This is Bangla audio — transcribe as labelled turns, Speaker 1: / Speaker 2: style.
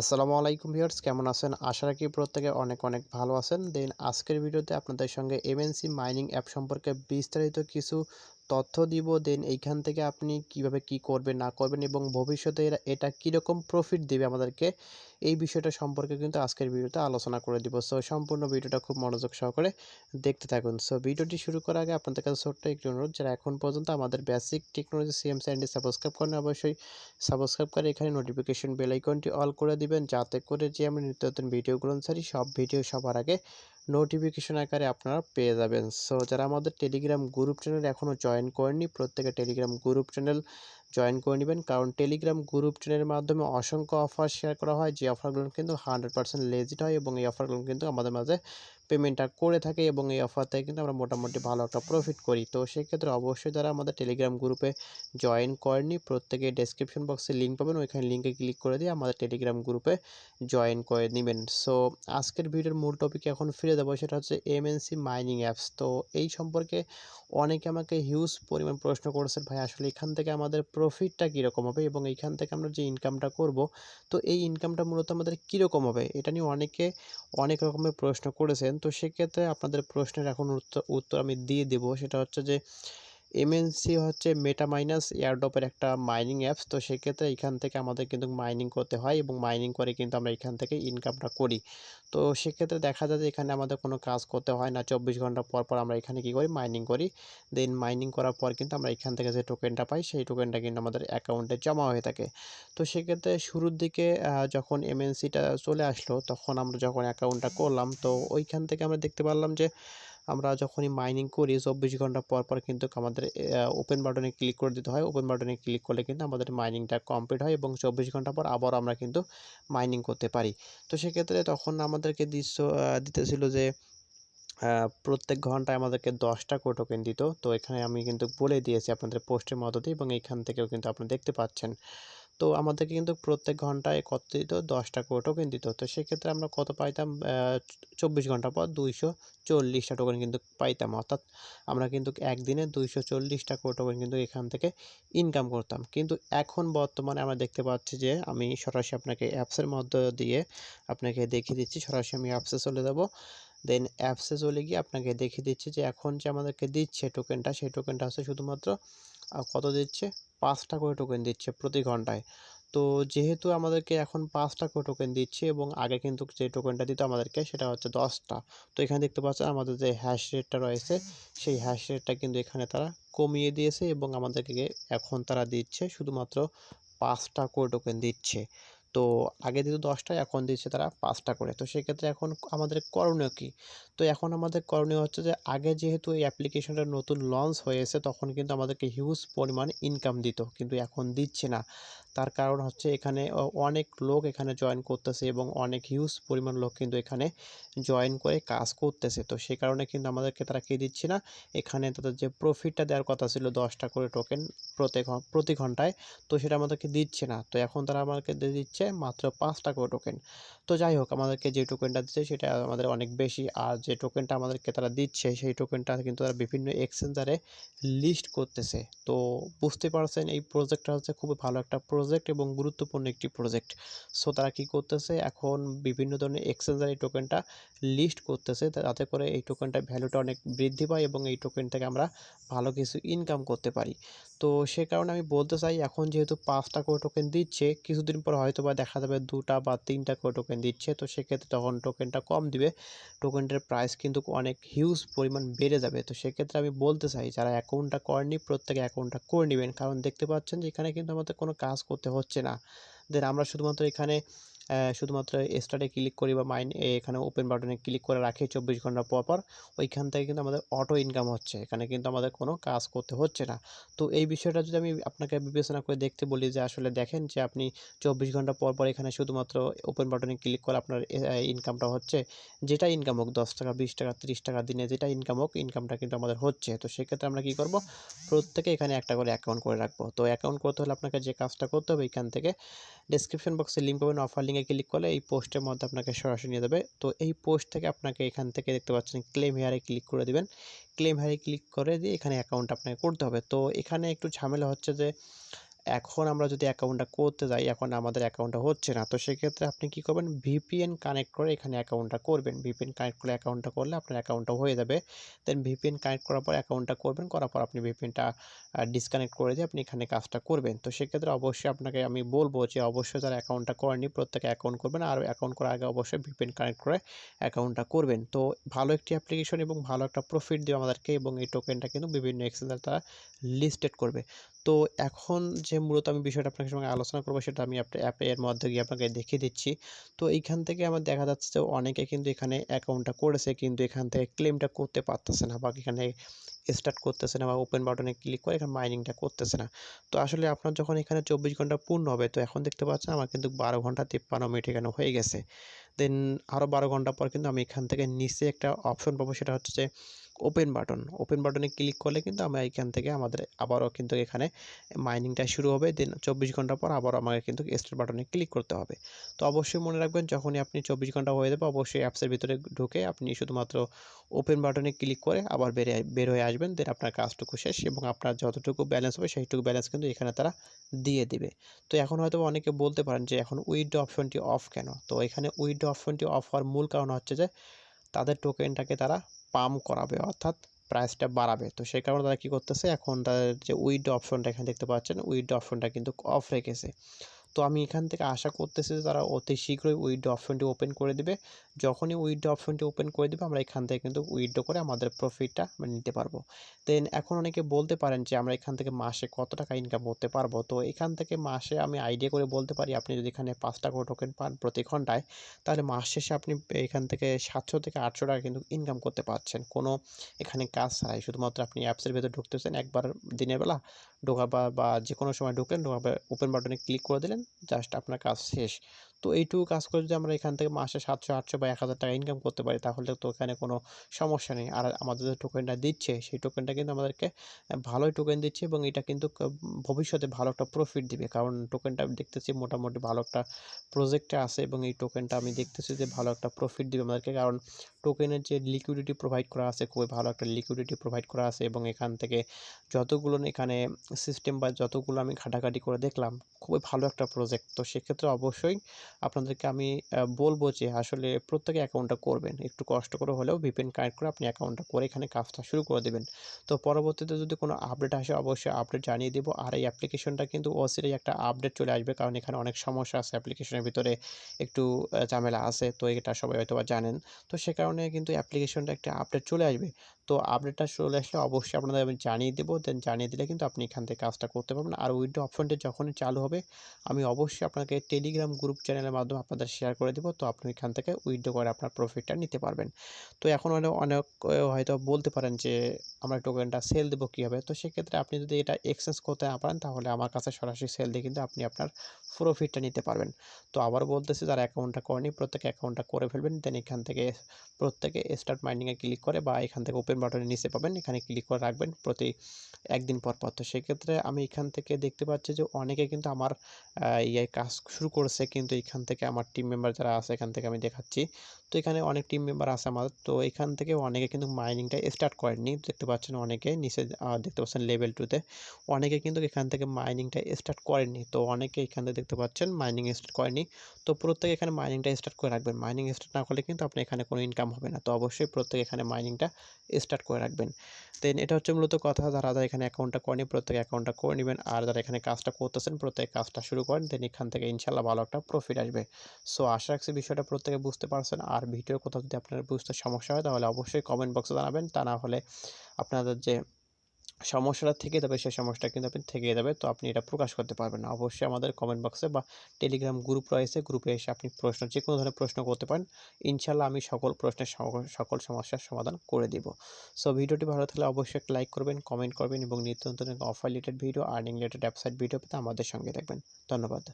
Speaker 1: আসসালামু আলাইকুম ভিউয়ার্স, কেমন আছেন? আশা রাখি প্রত্যেকে অনেক অনেক ভালো আছেন। দেন আজকের ভিডিওতে আপনাদের সঙ্গে এমএনসি মাইনিং অ্যাপ সম্পর্কে বিস্তারিত কিছু তথ্য দিব দেন এইখান থেকে আপনি কীভাবে কি করবেন, না করবেন এবং ভবিষ্যতে এটা কীরকম প্রফিট দেবে আমাদেরকে, এই বিষয়টা সম্পর্কে কিন্তু আজকের ভিডিওতে আলোচনা করে দিব। সো সম্পূর্ণ ভিডিওটা খুব মনোযোগ সহকারে দেখতে থাকুন। সো ভিডিওটি শুরু করার আগে আপনাদের কাছে ছোট্ট একটি অনুরোধ, যারা এখন পর্যন্ত আমাদের বেসিক টেকনোলজি সিএম চ্যানেলটি সাবস্ক্রাইব করেন অবশ্যই সাবস্ক্রাইব করে এখানে নোটিফিকেশন বেল আইকনটি অল করে দিবেন, যাতে করে যে আমরা নিত্য নতুন ভিডিওগুলো ছাড়ি সব ভিডিও সবার আগে নোটিফিকেশন আকারে আপনারা পেয়ে যাবেন। সো যারা আমাদের টেলিগ্রাম গ্রুপ চ্যানেল এখনও জয়েন করেননি, প্রত্যেকে টেলিগ্রাম গ্রুপ চ্যানেল জয়েন করে নেবেন। কারণ টেলিগ্রাম গ্রুপ চ্যানেলের মাধ্যমে অসংখ্য অফার শেয়ার করা হয়। যে অফারগুলো কিন্তু হান্ড্রেড পার্সেন্ট লেজিট হয় এবং এই অফারগুলো কিন্তু আমাদের মাঝে পেমেন্টটা করে থাকে এবং এই অফার থেকে কিন্তু আমরা মোটামুটি ভালো একটা প্রফিট করি। তো সেক্ষেত্রে অবশ্যই যারা আমাদের টেলিগ্রাম গ্রুপে জয়েন করেনি প্রত্যেকে ডেসক্রিপশন বক্সে লিঙ্ক পাবেন। ওইখানে লিঙ্কে ক্লিক করে দিয়ে আমাদের টেলিগ্রাম গ্রুপে জয়েন করে নেবেন। সো আজকের ভিডিওর মূল টপিক এখন ফিরে দেবো সেটা হচ্ছে এমএনসি মাইনিং অ্যাপস তো এই সম্পর্কে অনেকে আমাকে হিউজ পরিমাণ প্রশ্ন করেছেন, ভাই, আসলে এখান থেকে আমাদের প্রফিটটা কীরকম হবে এবং এইখান থেকে আমরা যে ইনকামটা করব, তো এই ইনকামটা মূলত আমাদের কীরকম হবে? এটা নিয়ে অনেকে অনেক রকমের প্রশ্ন করেছেন। তো সেক্ষেত্রে আপনাদের প্রশ্নের এখন উত্তর উত্তর আমি দিয়ে দেবো। সেটা হচ্ছে যে এমএনসি হচ্ছে মেটা মাইনাস এয়ারড্রপের একটা মাইনিং অ্যাপস তো সেক্ষেত্রে এখান থেকে আমাদের কিন্তু মাইনিং করতে হয় এবং মাইনিং করে কিন্তু আমরা এখান থেকে ইনকামটা করি। তো সেক্ষেত্রে দেখা যায় যে এখানে আমাদের কোনো কাজ করতে হয় না। চব্বিশ ঘণ্টা পর পর আমরা এখানে কী করি? মাইনিং করি। দেন মাইনিং করার পর কিন্তু আমরা এখান থেকে যে টোকেনটা পাই, সেই টোকেনটা কিন্তু আমাদের অ্যাকাউন্টে জমা হয়ে থাকে। তো সেক্ষেত্রে শুরুর দিকে যখন এমএনসিটা চলে আসলো, তখন আমরা যখন অ্যাকাউন্টটা করলাম, তো ওইখান থেকে আমরা দেখতে পারলাম যে আমরা যখনই মাইনিং করি, চব্বিশ ঘণ্টা পর পর কিন্তু আমাদের ওপেন বাটনে ক্লিক করে দিতে হয়। ওপেন বাটনে ক্লিক করলে কিন্তু আমাদের মাইনিংটা কমপ্লিট হয় এবং চব্বিশ ঘণ্টা পর আবার আমরা কিন্তু মাইনিং করতে পারি। তো সেক্ষেত্রে তখন আমাদেরকে দৃশ্য দিতেছিল যে প্রত্যেক ঘন্টায় আমাদেরকে দশটা করে টোকেন দিত। তো এখানে আমি কিন্তু বলে দিয়েছি আপনাদের পোস্টের মদতে এবং এখান থেকেও কিন্তু আপনি দেখতে পাচ্ছেন। তো আমাদেরকে কিন্তু প্রত্যেক ঘন্টায় কত দিত দশটা করে টোকেন দিত তো সেক্ষেত্রে আমরা কত পাইতাম? চব্বিশ ঘণ্টা পর দুইশো চল্লিশটা টোকেন কিন্তু পাইতাম। অর্থাৎ আমরা কিন্তু একদিনে দুইশো চল্লিশটা করে টোকেন কিন্তু এখান থেকে ইনকাম করতাম। কিন্তু এখন বর্তমানে আমরা দেখতে পাচ্ছি যে, আমি সরাসরি আপনাকে অ্যাপসের মধ্য দিয়ে আপনাকে দেখিয়ে দিচ্ছি। সরাসরি আমি অ্যাপসে চলে যাব। দেন অ্যাপসে চলে গিয়ে আপনাকে দেখিয়ে দিচ্ছি যে, এখন যে আমাদেরকে দিচ্ছে টোকেনটা, সেই টোকেনটা হচ্ছে শুধুমাত্র কত দিচ্ছে? পাঁচটা করে টোকেন দিচ্ছে প্রতি ঘন্টায়। তো যেহেতু আমাদেরকে এখন পাঁচটা করে টোকেন দিচ্ছে এবং আগে কিন্তু যে টোকেনটা দিত আমাদেরকে সেটা হচ্ছে দশটা। তো এখানে দেখতে পাচ্ছেন আমাদের যে হ্যাশ রেটটা রয়েছে, সেই হ্যাশ রেটটা কিন্তু এখানে তারা কমিয়ে দিয়েছে এবং আমাদেরকে এখন তারা দিচ্ছে শুধুমাত্র পাঁচটা করে টোকেন দিচ্ছে। তো আগে দিত দশটা, এখন দিচ্ছে তারা পাঁচটা করে। তো সেক্ষেত্রে এখন আমাদের করণীয় কী? তো এখন আমাদের করণীয় হচ্ছে যে, আগে যেহেতু এই অ্যাপ্লিকেশনটা নতুন লঞ্চ হয়েছে তখন কিন্তু আমাদেরকে হিউজ পরিমাণ ইনকাম দিত। কিন্তু এখন দিচ্ছে না। তার কারণ হচ্ছে এখানে অনেক লোক এখানে জয়েন করতেছে এবং অনেক হিউজ পরিমাণ লোক কিন্তু এখানে জয়েন করে কাজ করতেছে। তো সে কারণে কিন্তু আমাদেরকে তারা কী দিচ্ছে না। এখানে তাদের যে প্রফিটটা দেওয়ার কথা ছিল দশটা করে টোকেন প্রত্যেক প্রতি ঘন্টায়, তো সেটা আমাদেরকে দিচ্ছে না। তো এখন তারা আমাদেরকে দিয়ে দিচ্ছে মাত্র পাঁচটা করে টোকেন তো যাই হোক, আমাদেরকে যে টোকেনটা দিচ্ছে সেটা আমাদের অনেক বেশি, আর যে টোকেনটা আমাদেরকে তারা দিচ্ছে সেই টোকেনটা কিন্তু তারা বিভিন্ন এক্সচেঞ্জারে লিস্ট করতেছে। তো বুঝতে পারছেন, এই প্রজেক্টটা হচ্ছে খুবই ভালো একটা প্রজেক্ট এবং গুরুত্বপূর্ণ একটি প্রজেক্ট সো তারা কি করতেছে, এখন বিভিন্ন ধরনের এক্সচেঞ্জার এই টোকেনটা লিস্ট করতেছে যাতে করে এই টোকেনটার ভ্যালুটা অনেক বৃদ্ধি পায় এবং এই টোকেন থেকে আমরা ভালো কিছু ইনকাম করতে পারি। তো সে কারণে আমি বলতে চাই, এখন যেহেতু পাঁচটা করে টোকেন দিচ্ছে, কিছুদিন পর হয়তো বা দেখা যাবে দুটা বা তিনটা করে টোকেন দিচ্ছে। তো সেক্ষেত্রে তখন টোকেনটা কম দিবে। টোকেনটার প্রাইস কিন্তু অনেক হিউজ পরিমাণ বেড়ে যাবে। তো সেক্ষেত্রে আমি বলতে চাই, যারা অ্যাকাউন্টটা করেনি প্রত্যেকে অ্যাকাউন্টটা করে নেবেন। কারণ দেখতে পাচ্ছেন যে এখানে কিন্তু আমাদের কোনো কাজ করতে হচ্ছে না। দেন আমরা শুধুমাত্র এখানে শুধুমাত্র স্টার্টে ক্লিক করি বা মাইন এখানে ওপেন বাটনে ক্লিক করে রাখি চব্বিশ ঘণ্টা পর পর, ওইখান থেকে কিন্তু আমাদের অটো ইনকাম হচ্ছে। এখানে কিন্তু আমাদের কোনো কাজ করতে হচ্ছে না। তো এই বিষয়টা যদি আমি আপনাকে বিবেচনা করে দেখতে বলি যে আসলে দেখেন যে আপনি চব্বিশ ঘণ্টা পর পর এখানে শুধুমাত্র ওপেন বাটনে ক্লিক করে আপনার ইনকামটা হচ্ছে, যেটা ইনকাম হোক দশ টাকা, বিশ টাকা, তিরিশ টাকা দিনে যেটা ইনকাম হোক ইনকামটা কিন্তু আমাদের হচ্ছে। তো সেক্ষেত্রে আমরা কী করব? প্রত্যেকে এখানে একটা করে অ্যাকাউন্ট করে রাখব। তো অ্যাকাউন্ট করতে হলে আপনাকে যে কাজটা করতে হবে এখান থেকে ডিসক্রিপশন বক্সে লিঙ্ক পাবেন অফার লিঙ্কে ক্লিক করলে এই পোস্টের মধ্যে আপনাকে সরাসরি নিয়ে যাবে। তো এই পোস্ট থেকে আপনাকে এখান থেকে দেখতে পাচ্ছেন ক্লেম হেয়ারে ক্লিক করে দেবেন। ক্লেম হেয়ারে ক্লিক করে দিয়ে এখানে অ্যাকাউন্ট আপনাকে করতে হবে। তো এখানে একটু ঝামেলা হচ্ছে যে এখন আমরা যদি অ্যাকাউন্টটা করতে যাই, এখন আমাদের অ্যাকাউন্টটা হচ্ছে না। তো সেক্ষেত্রে আপনি কি করবেন? ভিপিএন কানেক্ট করে এখানে অ্যাকাউন্টটা করবেন। ভিপিএন কানেক্ট করে অ্যাকাউন্টটা করলে আপনার অ্যাকাউন্টটা হয়ে যাবে। দেন ভিপিএন কানেক্ট করার পর অ্যাকাউন্টটা করবেন। করার পর আপনি ভিপিএনটা ডিসকানেক্ট করে দিয়ে আপনি এখানে কাজটা করবেন। তো সেক্ষেত্রে অবশ্যই আপনাকে আমি বলব যে অবশ্যই যারা অ্যাকাউন্টটা করেনি প্রত্যেকে অ্যাকাউন্ট করবেন। আর অ্যাকাউন্ট করার আগে অবশ্যই ভিপিএন কানেক্ট করে অ্যাকাউন্টটা করবেন। তো ভালো একটি অ্যাপ্লিকেশন এবং ভালো একটা প্রফিট দেবে আমাদেরকে এবং এই টোকেনটা কিন্তু বিভিন্ন এক্সচেঞ্জার তারা লিস্টেড করবে। তো এখন যে মূলত আমি বিষয়টা আপনার সঙ্গে আলোচনা করব সেটা আমি অ্যাপের মধ্যে গিয়ে আপনাকে দেখিয়ে দিচ্ছি। তো এইখান থেকে আমার দেখা যাচ্ছে যে অনেকে কিন্তু এখানে অ্যাকাউন্টটা করেছে কিন্তু এখান থেকে ক্লেমটা করতে পারতেছে না বা এখানে স্টার্ট করতেছে না বা ওপেন বাটনে ক্লিক করে এখানে মাইনিংটা করতেছে না। তো আসলে আপনার যখন এখানে চব্বিশ ঘণ্টা পূর্ণ হবে তো এখন দেখতে পাচ্ছেন আমার কিন্তু বারো ঘণ্টা তিপ্পান্ন মিনিট এখানে হয়ে গেছে। দেন আরও বারো ঘণ্টা পর কিন্তু আমি এখান থেকে নিচে একটা অপশন পাবো সেটা হচ্ছে যে ওপেন বাটন ওপেন বাটনে ক্লিক করলে কিন্তু আমরা এখান থেকে আমাদের আবারও কিন্তু এখানে মাইনিংটা শুরু হবে। দেন চব্বিশ ঘণ্টা পর আবারও আমাকে কিন্তু স্টার্ট বাটনে ক্লিক করতে হবে। তো অবশ্যই মনে রাখবেন, যখনই আপনি চব্বিশ ঘণ্টা হয়ে যাবে, অবশ্যই অ্যাপসের ভিতরে ঢুকে আপনি শুধুমাত্র ওপেন বাটনে ক্লিক করে আবার বেরে বের হয়ে আসবেন। দেন আপনার কাজটুকু শেষ এবং আপনার যতটুকু ব্যালেন্স হবে, সেইটুকু ব্যালেন্স কিন্তু এখানে তারা দিয়ে দিবে। তো এখন হয়তো অনেকে বলতে পারেন যে, এখন উইথড্র অপশনটি অফ কেন? তো এখানে উইথড্র অপশনটি অফ হওয়ার মূল কারণ হচ্ছে যে, তাদের টোকেনটাকে তারা পাম্প করাবে, অর্থাৎ প্রাইসটা বাড়াবে। তো সেই কারণে তারা কী করতেছে? এখন তাদের যে উইড অপশনটা এখানে দেখতে পাচ্ছেন উইড অপশনটা কিন্তু অফ রেখেছে। তো আমি এখান থেকে আশা করতেছি যে তারা অতি শীঘ্রই উইথড্র অপশনটি ওপেন করে দিবে। যখনই উইথড্র অপশনটি ওপেন করে দেবে, আমরা এখান থেকে কিন্তু উইথড্র করে আমাদের প্রফিটটা আমরা নিতে পারব। দেন এখন অনেকে বলতে পারেন যে আমরা এখান থেকে মাসে কত টাকা ইনকাম করতে পারব? তো এখান থেকে মাসে আমি আইডিয়া করে বলতে পারি, আপনি যদি এখানে পাঁচ টাকা টোকেন পান প্রতি ঘন্টায়, তাহলে মাস শেষে আপনি এখান থেকে সাতশো থেকে আটশো টাকা কিন্তু ইনকাম করতে পারছেন। কোনো এখানে কাজ ছাড়াই। শুধুমাত্র আপনি অ্যাপসের ভেতরে ঢুকতেছেন একবার দিনের বেলা ঢোকা বা যে কোনো সময় ঢুকলেন ঢোকার ওপেন বাটনে ক্লিক করে দিলেন জাস্ট আপনার কাজ শেষ। তো এইটুকু কাজ করে যদি আমরা এখান থেকে মাসে সাতশো, আটশো বা এক হাজার টাকা ইনকাম করতে পারি, তাহলে তো এখানে কোনো সমস্যা নেই। আর আমাদের যে টোকেনটা দিচ্ছে, সেই টোকেনটা কিন্তু আমাদেরকে ভালোই টোকেন দিচ্ছে এবং এটা কিন্তু ভবিষ্যতে ভালো একটা প্রফিট দিবে। কারণ টোকেনটা আমি দেখতেছি মোটামুটি ভালো একটা প্রজেক্টে আছে এবং এই টোকেনটা আমি দেখতেছি যে ভালো একটা প্রফিট দিবে আমাদেরকে। কারণ টোকেনের যে লিকুইডিটি প্রোভাইড করা আছে, খুবই ভালো একটা লিকুইডিটি প্রোভাইড করা আছে এবং এখান থেকে যতগুলো এখানে সিস্টেম বা যতগুলো আমি ঘাটাঘাটি করে দেখলাম খুবই ভালো একটা প্রজেক্ট তো সেক্ষেত্রে অবশ্যই আপনাদেরকে আমি বলব যে আসলে প্রত্যেকে অ্যাকাউন্টটা করবেন। একটু কষ্ট করে হলেও ভিপিএন কানেক্ট করে আপনি অ্যাকাউন্টটা করে এখানে কাজটা শুরু করে দেবেন। তো পরবর্তীতে যদি কোনো আপডেট আসে অবশ্যই আপডেট জানিয়ে দেবো। আর এই অ্যাপ্লিকেশনটা কিন্তু অচিরেই একটা আপডেট চলে আসবে। কারণ এখানে অনেক সমস্যা আছে। অ্যাপ্লিকেশনের ভিতরে একটু ঝামেলা আছে। তো এটা সবাই হয়তো জানেন। তো সে কারণে কিন্তু অ্যাপ্লিকেশনটা একটা আপডেট চলে আসবে। তো আপডেটটা চলে আসলে অবশ্যই আপনাদের আমি জানিয়ে দেবো। দেন জানিয়ে দিলে কিন্তু আপনি এখান থেকে কাজটা করতে পারবেন। আর উইড্রো অপশনটি যখনই চালু হবে, আমি অবশ্যই আপনাকে টেলিগ্রাম গ্রুপ চ্যানেলের মাধ্যমে আপনাদের শেয়ার করে দেবো। তো আপনি এখান থেকে উইড্রো করে আপনার প্রফিটটা নিতে পারবেন। তো এখন অনেক হয়তো বলতে পারেন যে, আমরা টোকেনটা সেল দেবো কীভাবে? তো সেক্ষেত্রে আপনি যদি এটা এক্সচেঞ্জ করতে না পারেন, তাহলে আমার কাছে সরাসরি সেল দিয়ে কিন্তু আপনি আপনার প্রফিটটা নিতে পারবেন। তো আবার বলতেছি, যারা অ্যাকাউন্টটা করেনি প্রত্যেকে অ্যাকাউন্টটা করে ফেলবেন। দেন এখান থেকে প্রত্যেকে স্টার্ট মাইন্ডিংয়ে ক্লিক করে বা এখান থেকে ওপেন বাটনের নিচে পাবেন। এখানে ক্লিক করে রাখবেন প্রতি একদিন পর পর। তো সেক্ষেত্রে আমি এখান থেকে দেখতে পাচ্ছি যে অনেকে কিন্তু আমার ইয়ে কাজ শুরু করেছে কিন্তু এখান থেকে আমার টিম মেম্বার যারা আছে এখান থেকে আমি দেখাচ্ছি। তো এখানে অনেক টিম মেম্বার আছে আমার। তো এখান থেকে অনেকে কিন্তু মাইনিংটা স্টার্ট করেননি। দেখতে পাচ্ছেন অনেকে নিচে দেখতে পাচ্ছেন লেভেল টুতে অনেকে কিন্তু এখান থেকে মাইনিংটা স্টার্ট করেননি। তো অনেকে এখান থেকে দেখতে পাচ্ছেন মাইনিং স্টার্ট করেনি তো প্রত্যেকে এখানে মাইনিংটা স্টার্ট করে রাখবেন। মাইনিং স্টার্ট না করলে কিন্তু আপনার এখানে কোনো ইনকাম হবে না। তো অবশ্যই প্রত্যেকে এখানে মাইনিংটা স্টার্ট করে রাখবেন। দেন এটা হচ্ছে মূলত কথা, যারা যারা এখানে অ্যাকাউন্টটা করেনি প্রত্যেক অ্যাকাউন্টটা করে নেবেন। আর যারা এখানে কাজটা করতেছেন, প্রত্যেক কাজটা শুরু করেন দেন এখান থেকে ইনশাল্লাহ ভালো একটা প্রফিট আসবে। সো আশা রাখছি বিষয়টা প্রত্যেকে বুঝতে পারছেন। আর ভিডিওর কোথাও যদি আপনার বুঝতে সমস্যা হয়, তাহলে অবশ্যই কমেন্ট বক্সে জানাবেন। তা না হলে আপনাদের যে সমস্যাটা থেকে যাবে, সেই সমস্যাটা কিন্তু আপনি থেকে যাবে। তো আপনি এটা প্রকাশ করতে পারবেন না। অবশ্যই আমাদের কমেন্ট বক্সে বা টেলিগ্রাম গ্রুপ রয়েছে। গ্রুপে এসে আপনি প্রশ্ন যে কোনো ধরনের প্রশ্ন করতে পারেন। ইনশাল্লাহ আমি সকল প্রশ্নের সকল সমস্যার সমাধান করে দিব। সো ভিডিওটি ভালো থাকলে অবশ্যই একটা লাইক করবেন কমেন্ট করবেন এবং নিত্য নতুন offer related video earning related website video পেতে আমাদের সঙ্গে থাকবেন। ধন্যবাদ।